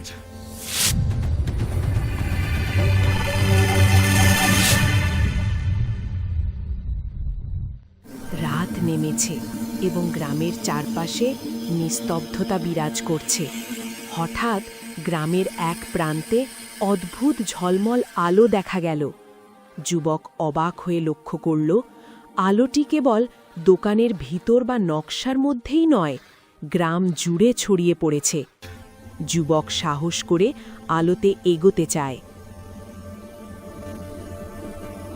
আচ্ছা। রাত নেমেছে এবং গ্রামের চারপাশে নিস্তব্ধতা বিরাজ করছে। হঠাৎ গ্রামের এক প্রান্তে অদ্ভুত ঝলমল আলো দেখা গেল। যুবক অবাক হয়ে লক্ষ্য করল, আলোটি কেবল দোকানের ভিতর বা নকশার মধ্যেই নয়, গ্রাম জুড়ে ছড়িয়ে পড়েছে। যুবক সাহস করে আলোতে এগোতে চায়।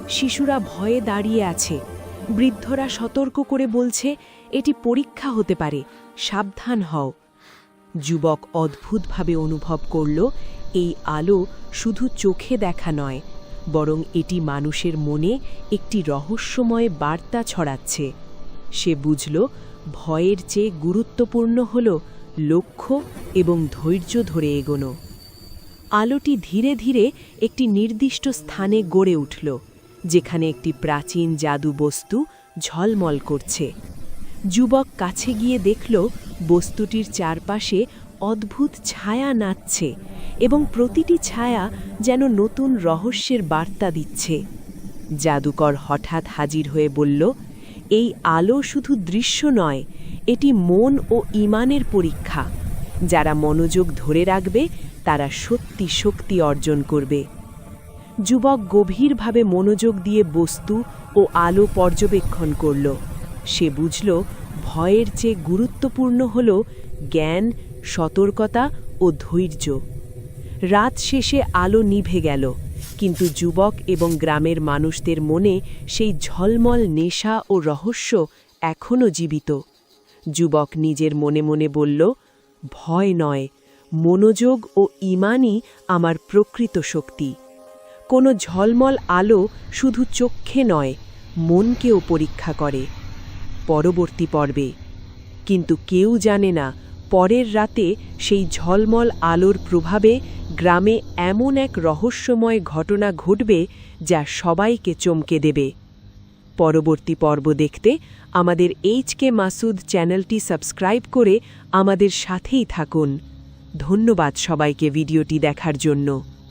শিশুরা ভয়ে দাঁড়িয়ে আছে। বৃদ্ধরা সতর্ক করে বলছে, এটি পরীক্ষা হতে পারে, সাবধান হও। যুবক অদ্ভুতভাবে অনুভব করল, এই আলো শুধু চোখে দেখা নয়, বরং এটি মানুষের মনে একটি রহস্যময় বার্তা ছড়াচ্ছে। সে বুঝল, ভয়ের চেয়ে গুরুত্বপূর্ণ হল লক্ষ্য এবং ধৈর্য ধরে এগোনো। আলোটি ধীরে ধীরে একটি নির্দিষ্ট স্থানে গড়ে উঠল, যেখানে একটি প্রাচীন জাদু বস্তু ঝলমল করছে। যুবক কাছে গিয়ে দেখল, বস্তুটির চারপাশে অদ্ভুত ছায়া নাচছে এবং প্রতিটি ছায়া যেন নতুন রহস্যের বার্তা দিচ্ছে। জাদুকর হঠাৎ হাজির হয়ে বলল, এই আলো শুধু দৃশ্য নয় এটি মন ও ইমানের পরীক্ষা। যারা মনোযোগ ধরে রাখবে, তারা সত্যি শক্তি অর্জন করবে। যুবক গভীরভাবে মনোযোগ দিয়ে বস্তু ও আলো পর্যবেক্ষণ করল। সে বুঝল, ভয়ের চেয়ে গুরুত্বপূর্ণ হল জ্ঞান, সতর্কতা ও ধৈর্য। রাত শেষে আলো নিভে গেল, কিন্তু যুবক এবং গ্রামের মানুষদের মনে সেই ঝলমল নেশা ও রহস্য এখনও জীবিত। যুবক নিজের মনে মনে বলল, ভয় নয়, মনোযোগ ও ইমানই আমার প্রকৃত শক্তি। কোনো ঝলমল আলো শুধু চক্ষে নয়, মনকেও পরীক্ষা করে। পরবর্তী পর্বে। কিন্তু কেউ জানে না, পরের রাতে সেই ঝলমল আলোর প্রভাবে গ্রামে এমন এক রহস্যময় ঘটনা ঘটবে যা সবাইকে চমকে দেবে। পরবর্তী পর্ব দেখতে আমাদের এইচ কে মাসুদ চ্যানেলটি সাবস্ক্রাইব করে আমাদের সাথেই থাকুন। ধন্যবাদ সবাইকে ভিডিওটি দেখার জন্য।